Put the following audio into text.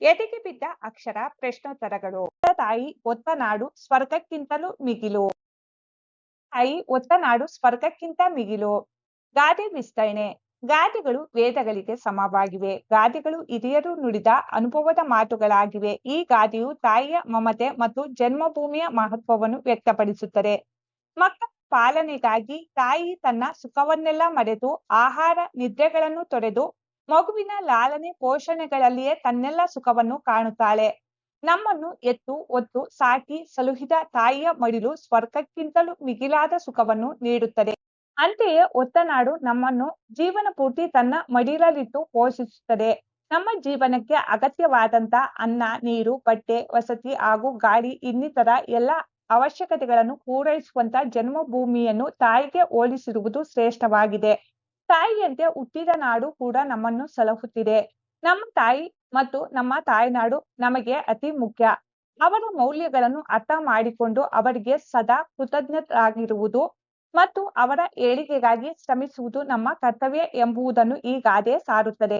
ಎದೆಗೆ ಬಿದ್ದ ಅಕ್ಷರ ಪ್ರಶ್ನೋತ್ತರಗಳು. ತಾಯಿ ಒತ್ತ ನಾಡು ಸ್ವರ್ಗಕ್ಕಿಂತಲೂ ಮಿಗಿಲು. ತಾಯಿ ಒತ್ತ ನಾಡು ಸ್ವರ್ಗಕ್ಕಿಂತ ಮಿಗಿಲು. ಗಾದೆ ವಿಸ್ತರಣೆ. ಗಾದೆಗಳು ವೇದಗಳಿಗೆ ಸಮವಾಗಿವೆ. ಗಾದೆಗಳು ಹಿರಿಯರು ನುಡಿದ ಅನುಭವದ ಮಾತುಗಳಾಗಿವೆ. ಈ ಗಾದೆಯು ತಾಯಿಯ ಮಮತೆ ಮತ್ತು ಜನ್ಮಭೂಮಿಯ ಮಹತ್ವವನ್ನು ವ್ಯಕ್ತಪಡಿಸುತ್ತದೆ. ಮಕ್ಕಳ ಪಾಲನೆಗಾಗಿ ತಾಯಿ ತನ್ನ ಸುಖವನ್ನೆಲ್ಲ ಮರೆತು ಆಹಾರ ನಿದ್ರೆಗಳನ್ನು ತೊರೆದು ಮಗುವಿನ ಲಾಲನೆ ಪೋಷಣೆಗಳಲ್ಲಿಯೇ ತನ್ನೆಲ್ಲ ಸುಖವನ್ನು ಕಾಣುತ್ತಾಳೆ. ನಮ್ಮನ್ನು ಎತ್ತು, ಒತ್ತು, ಸಾಕಿ, ಸಲುಹಿದ ತಾಯಿಯ ಮಡಿಲು ಸ್ವರ್ಗಕ್ಕಿಂತಲೂ ಮಿಗಿಲಾದ ಸುಖವನ್ನು ನೀಡುತ್ತದೆ. ಅಂತೆಯೇ ಒತ್ತನಾಡು ನಮ್ಮನ್ನು ಜೀವನ ಪೂರ್ತಿ ತನ್ನ ಮಡಿಲಲ್ಲಿಟ್ಟು ಪೋಷಿಸುತ್ತದೆ. ನಮ್ಮ ಜೀವನಕ್ಕೆ ಅಗತ್ಯವಾದಂತ ಅನ್ನ, ನೀರು, ಬಟ್ಟೆ, ವಸತಿ ಹಾಗೂ ಗಾಳಿ ಇನ್ನಿತರ ಎಲ್ಲ ಅವಶ್ಯಕತೆಗಳನ್ನು ಪೂರೈಸುವಂತ ಜನ್ಮಭೂಮಿಯನ್ನು ತಾಯಿಗೆ ಹೋಲಿಸಿರುವುದು ಶ್ರೇಷ್ಠವಾಗಿದೆ. ತಾಯಿಯಂತೆ ಹುಟ್ಟಿದ ನಾಡು ಕೂಡ ನಮ್ಮನ್ನು ಸಲಹುತ್ತಿದೆ. ನಮ್ಮ ತಾಯಿ ಮತ್ತು ನಮ್ಮ ತಾಯ್ನಾಡು ನಮಗೆ ಅತಿ ಮುಖ್ಯ. ಅವರ ಮೌಲ್ಯಗಳನ್ನು ಅರ್ಥ ಮಾಡಿಕೊಂಡು ಅವರಿಗೆ ಸದಾ ಕೃತಜ್ಞರಾಗಿರುವುದು ಮತ್ತು ಅವರ ಏಳಿಗೆಗಾಗಿ ಶ್ರಮಿಸುವುದು ನಮ್ಮ ಕರ್ತವ್ಯ ಎಂಬುದನ್ನು ಈ ಗಾದೆ ಸಾರುತ್ತದೆ.